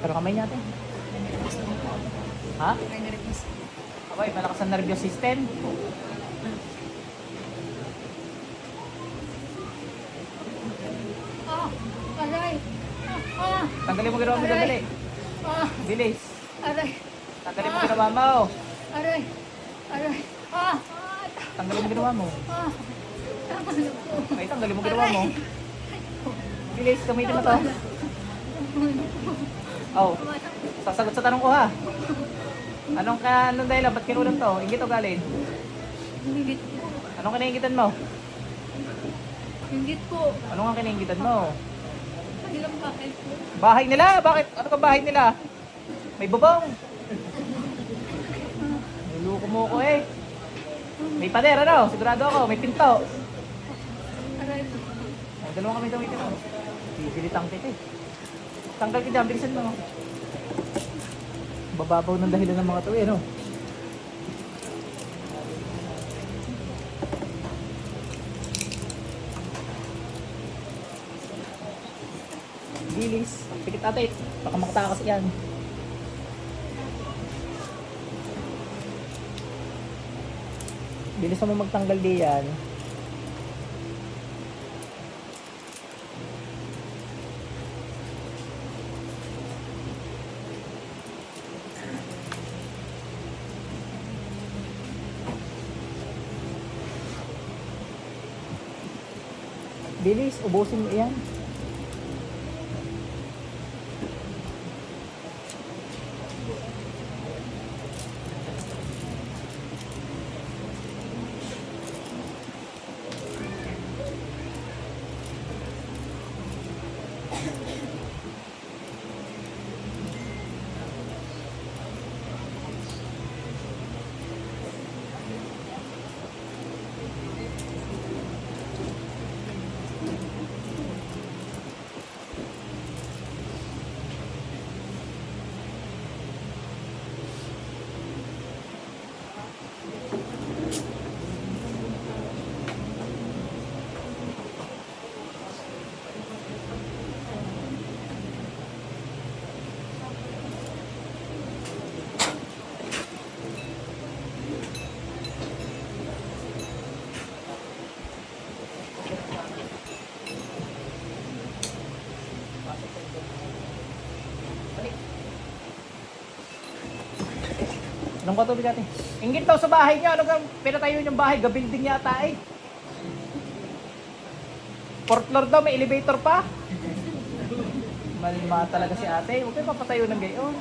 Pero kamay natin. Ha? May. Abay, malakas ang nervous system. Ah! Aray! Ah! Ah! Tanggalin mo ginawa mo dali. Ah! Bilis. Aray! Tanggalin mo ginawa mo. Aray! Aray! Ah! Tanggalin mo ginawa mo. Ah! Tama na po. Ay, tanggalin mo ginawa mo. Bilis, gamitin mo to. Oh, sasagot sa tanong ko ha. Anong ka, anong dahilan? Ba't kinulang to? Ingit o galing? Hingit po. Anong kinaingitan mo? Hingit po. Ano nga kinaingitan mo? Kanilang bakit po. Bahay nila? Bakit? Ano ka bahay nila? May bubong. Nuluko mo ko eh. May pader ano? Sigurado ako. May pinto. Aray. Ang dalawang kami gamitin mo. Bibili tangkit eh. Tanggal ka dyan, bilisan mo. Bababaw ng dahilan ng mga to eh, ano? Bilis. Pikit ate. Baka makatakas yan. Bilis mo magtanggal di yan. Bilis, ubusin mo yan. Anong katubig natin? Ingit daw sa bahay niya. Ano ka pinatayo niyang bahay? Gabilding yata eh. Fourth floor daw, may elevator pa. Malima talaga si ate. Huwag kayo papatayo ng gayon.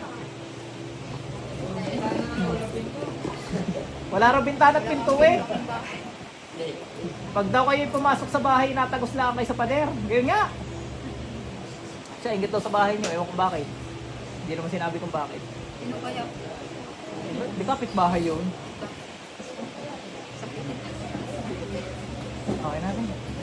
Wala raw bintana at pinto eh. Pag daw kayo pumasok sa bahay, natagos lang kayo sa pader. Gayon nga. Siya, ingit daw sa bahay niyo. Ewan ko bakit. Hindi naman sinabi kung bakit. Sino kaya? Di kapit bahay yun. Okay natin.